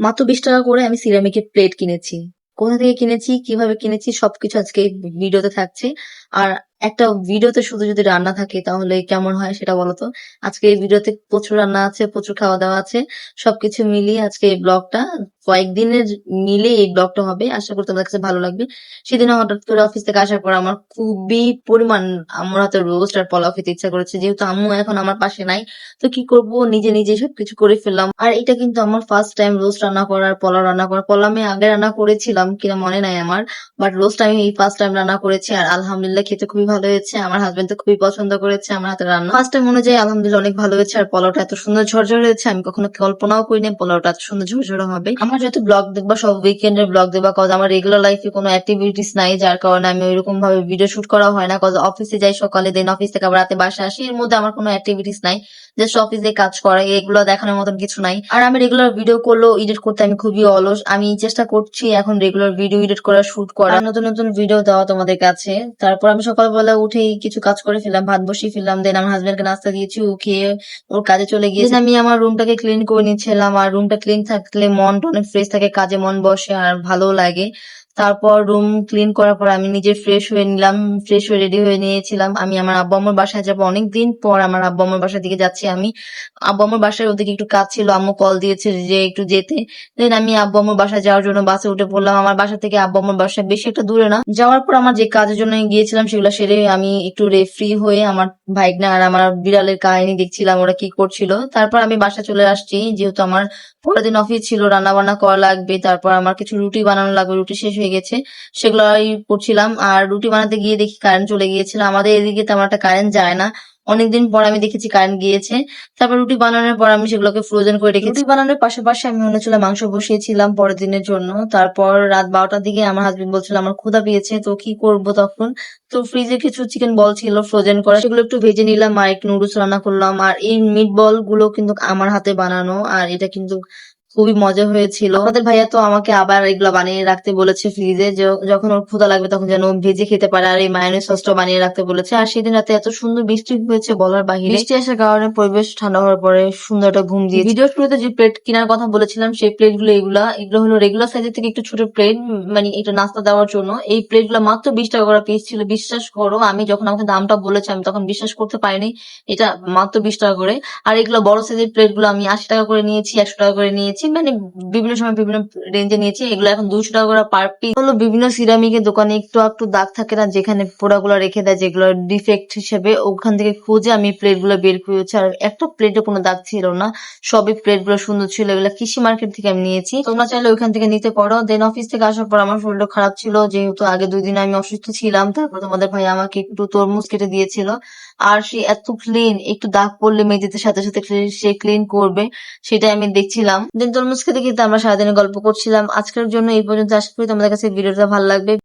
মাত্র বিশ টাকা করে আমি সিরামিকের প্লেট কিনেছি। কোথা থেকে কিনেছি, কীভাবে কিনেছি, সবকিছু আজকে ভিডিওতে থাকছে। আর একটা ভিডিওতে শুধু যদি রান্না থাকে, তাহলে কেমন হয় সেটা বলতো আজকে এই ভিডিওতে প্রচুর রান্না আছে, প্রচুর খাওয়া দাওয়া আছে। সবকিছু মিলিয়ে আজকে এই ব্লগটা কয়েকদিনের মিলে এই ব্লগটা হবে। আশা করি তোমাদের কাছে ভালো লাগবে। সেদিন হঠাৎ করে অফিস থেকে আসার পর আমার খুবই পরিমাণ আমার হাতে রোস্ট আর পোলাও খেতে ইচ্ছা করেছে। যেহেতু আম্মু এখন আমার পাশে নাই, তো কি করব? নিজে নিজে সবকিছু করে ফেললাম। আর এটা কিন্তু আমার ফার্স্ট টাইম রোস্ট রান্না করার পোলাও রান্না করা। পোলাও আমি আগে রান্না করেছিলাম, কিনা মনে নাই আমার। বাট রোস্ট আমি এই ফার্স্ট টাইম রান্না করেছি আর আলহামদুলিল্লাহ খেতে খুবই ভালো হয়েছে। আমার হাজবেন্ড তো খুবই পছন্দ করেছে আমার হাতে রান্না। ফার্স্ট টাইম অনুযায়ী আলহামদুলিল্লাহ অনেক ভালো হয়েছে আর পোলাওটা এত সুন্দর ঝরঝরে হয়েছে। আমি কখনো কল্পনাও করিনি পোলাওটা এত সুন্দর ঝরঝরে হবে। আমার যেহেতু ব্লগ দেখবা, সব উইকেন্ডের ব্লগ দেখবা কজ আমার রেগুলার লাইফে কোনো অ্যাক্টিভিটিস নাই, যার কারণে আমি ওইরকম ভাবে ভিডিও শুট করা হয় না। কজ অফিসে যাই সকালে দেন অফিস থেকে রাতে বাসা আসি, এর মধ্যে আমার কোনো অ্যাক্টিভিটিস নাই। জাস্ট অফিসে কাজ করা, এগুলো দেখানোর মতন কিছু নাই। আর আমি রেগুলার ভিডিও করলেও এডিট করতে আমি খুবই অলস। আমি চেষ্টা করছি এখন রেগুলার ভিডিও এডিট করা শুট করা। নতুন নতুন ভিডিও দেওয়া তোমাদের কাছে। তারপর আমি সকালবেলা উঠেই কিছু কাজ করে ফেললাম, ভাত বসিয়ে ফেললাম দেন আমার হাজবেন্ডকে নাস্তা দিয়েছি, ও খেয়ে ওর কাজে চলে গিয়েছে। আমি আমার রুমটাকে ক্লিন করে নিচ্ছিলাম। আর রুমটা ক্লিন থাকলে মনটা অনেক ফ্রেশ থাকে কাজে মন বসে আর ভালো লাগে। তারপর রুম ক্লিন করার পর আমি নিজে ফ্রেশ হয়ে নিলাম ফ্রেশ হয়ে রেডি হয়ে নিয়েছিলাম। আমি আমার আব্বু আম্মুর বাসায় যাব অনেকদিন পর আমার আব্বু আম্মুর বাসার দিকে যাচ্ছি আমি। আব্বু আম্মুর বাসায় ওদিকে একটু কাজ ছিল, আম্মু কল দিয়েছে যে একটু যেতে। দেন আমি আব্বু আম্মুর বাসায় যাওয়ার জন্য বাসে উঠে পড়লাম। আমার বাসা থেকে আব্বু আম্মুর বাসা বেশি একটা দূরে না। যাওয়ার পর আমার যে কাজের জন্য গিয়েছিলাম সেগুলো সেরে আমি একটু রেফ্রি হয়ে আমার ভাইগনা আর আমার বিড়ালের কাহিনী দেখছিলাম, ওরা কি করছিল। তারপর আমি বাসা চলে আসছি। যেহেতু আমার পরের দিন অফিস ছিল রান্না বান্না করা লাগবে, তারপর আমার কিছু রুটি বানানো লাগবে, রুটি শেষ হয়ে গেছে। সেগুলো করছিলাম আর রুটি বানাতে গিয়ে দেখি কারেন্ট চলে গিয়েছিল। আমাদের এদিকে তেমন একটা কারেন্ট যায় না। অনেকদিন পর আমি দেখেছি কারেন্ট গিয়েছে। তারপর রুটি বানানোর পর আমি সেগুলোকে ফ্রোজেন করে রেখেছি। রুটি বানানোর পাশাপাশি আমি মনে ছিল মাংস বসিয়েছিলাম পরের দিনের জন্য। তারপর রাত বারোটার দিকে আমার হাজবেন্ড বলছিল, আমার ক্ষুধা পেয়েছে, তো কি করব তখন? তো ফ্রিজে কিছু চিকেন বল ছিল ফ্রোজেন করা। সেগুলো একটু ভেজে নিলাম, আর একটু নুডলস রান্না করলাম। আর এই মিট বলগুলো কিন্তু আমার হাতে বানানো। আর এটা কিন্তু খুবই মজা হয়েছিল। আমাদের ভাইয়া তো আমাকে আবার এগুলো বানিয়ে রাখতে বলেছে ফ্রিজে যখন ওর ক্ষুধা লাগবে তখন যেন ভেজে খেতে পারে। আর এই মায়োনিজ সসটা বানিয়ে রাখতে বলেছে। আর সেদিন রাতে এত সুন্দর বৃষ্টি হয়েছে বলার বাহিরে। বৃষ্টি আসার কারণে পরিবেশ ঠান্ডা হওয়ার পরে সুন্দর একটা ঘুম দিয়ে ভিডিও শুরুতে যে প্লেট কেনার কথা বলেছিলাম সেই প্লেটগুলো এগুলা এগুলো হলো রেগুলার সাইজের থেকে একটু ছোট প্লেট মানে এটা নাস্তা দেওয়ার জন্য। এই প্লেটগুলো মাত্র বিশ টাকা করে পিস ছিল। বিশ্বাস করো আমি যখন আমাকে দামটা বলেছে আমি তখন বিশ্বাস করতে পারিনি। এটা মাত্র বিশ টাকা করে। আর এগুলো বড় সাইজের প্লেটগুলো আমি আশি টাকা করে নিয়েছি একশো টাকা করে নিয়েছি। মানে বিভিন্ন সময় বিভিন্ন রেঞ্জে নিয়েছি। এগুলো এখন দুশো টাকা করে পার পিস হলো বিভিন্ন সিরামিকের দোকানে একটু একটু দাগ থাকে না, যেখানে পোড়াগুলো রেখে দেয়, যেগুলো ডিফেক্ট হিসেবে ওখান থেকে খুঁজে আমি প্লেটগুলো বের করেছি আর একটা প্লেটে কোনো দাগ ছিল না। সবই প্লেটগুলো সুন্দর ছিল। এগুলো কৃষি মার্কেট থেকে আমি নিয়েছি। তোমরা চাইলে ওইখান থেকে নিতে পারো। দেন অফিস থেকে আসার পর আমার শরীরটা খারাপ ছিল। যেহেতু আগে দুই দিন আমি অসুস্থ ছিলাম। তারপর তোমাদের ভাই আমাকে একটু তরমুজ কেটে দিয়েছিল। আর সে এত ক্লিন একটু দাগ পড়লে মেয়েদের সাথে সাথে সে ক্লিন করবে সেটা আমি দেখছিলাম। তরমুজ খেতে কিন্তু আমরা সারাদিনে গল্প করছিলাম। আজকের জন্য এই পর্যন্ত। আশা করি তোমাদের কাছে ভিডিওটা ভালো লাগবে।